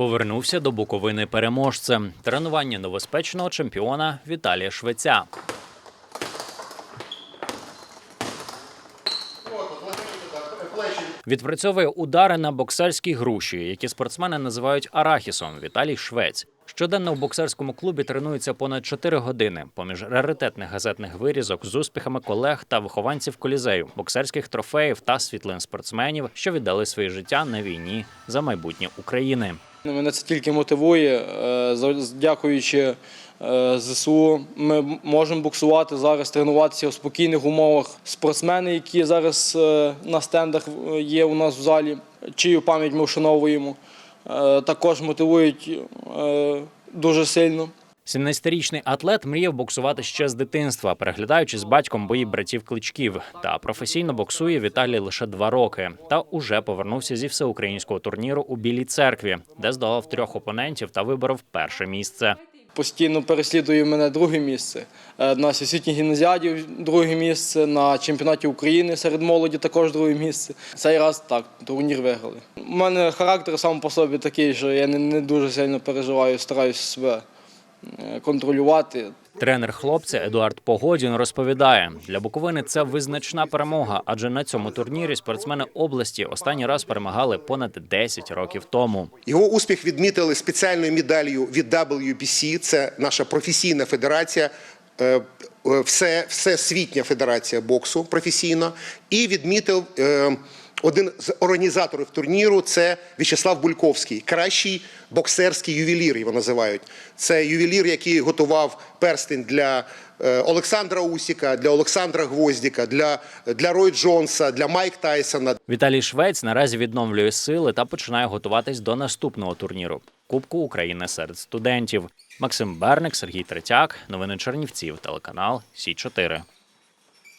Повернувся до Буковини переможцем. Тренування новоспечного чемпіона Віталія Швеця. Відпрацьовує удари на боксерській груші, які спортсмени називають арахісом. Віталій Швець. Щоденно в боксерському клубі тренується понад 4 години. Поміж раритетних газетних вирізок з успіхами колег та вихованців колізею, боксерських трофеїв та світлин спортсменів, що віддали своє життя на війні за майбутнє України. Мене це тільки мотивує. Е, Дякуючи е, ЗСУ, ми можемо боксувати зараз, тренуватися в спокійних умовах. Спортсмени, які зараз е, на стендах є у нас в залі, чию пам'ять ми вшановуємо, також мотивують е, дуже сильно. 17-річний атлет мріяв боксувати ще з дитинства, переглядаючи з батьком бої братів кличків. Та професійно боксує Віталій лише два роки. Та уже повернувся зі всеукраїнського турніру у Білій церкві, де здолав трьох опонентів та виборов перше місце. Постійно переслідує мене друге місце. Е, На всесвітній гімназіаді друге місце, на чемпіонаті України серед молоді також друге місце. Цей раз так, турнір виграли. У мене характер сам по собі такий, що я не, не дуже сильно переживаю, стараюся себе е, контролювати. Тренер хлопця Едуард Погодін розповідає: для Буковини це визначна перемога, адже на цьому турнірі спортсмени області останній раз перемагали понад 10 років тому. Його успіх відмітили спеціальною медаллю від WPC, це наша професійна федерація, е, е, все, всесвітня федерація боксу професійно, і відмітив е, один з організаторів турніру це В'ячеслав Бульковський, кращий боксерський ювелір, його називають. Це ювелір, який готував перстень для е, Олександра Усіка, для Олександра Гвоздіка, для, для Рой Джонса, для Майк Тайсона, Віталій Швець наразі відновлює сили та починає готуватись до наступного турніру Кубку України серед студентів. Максим Берник, Сергій Третяк. Новини Чернівців. Телеканал Сі 4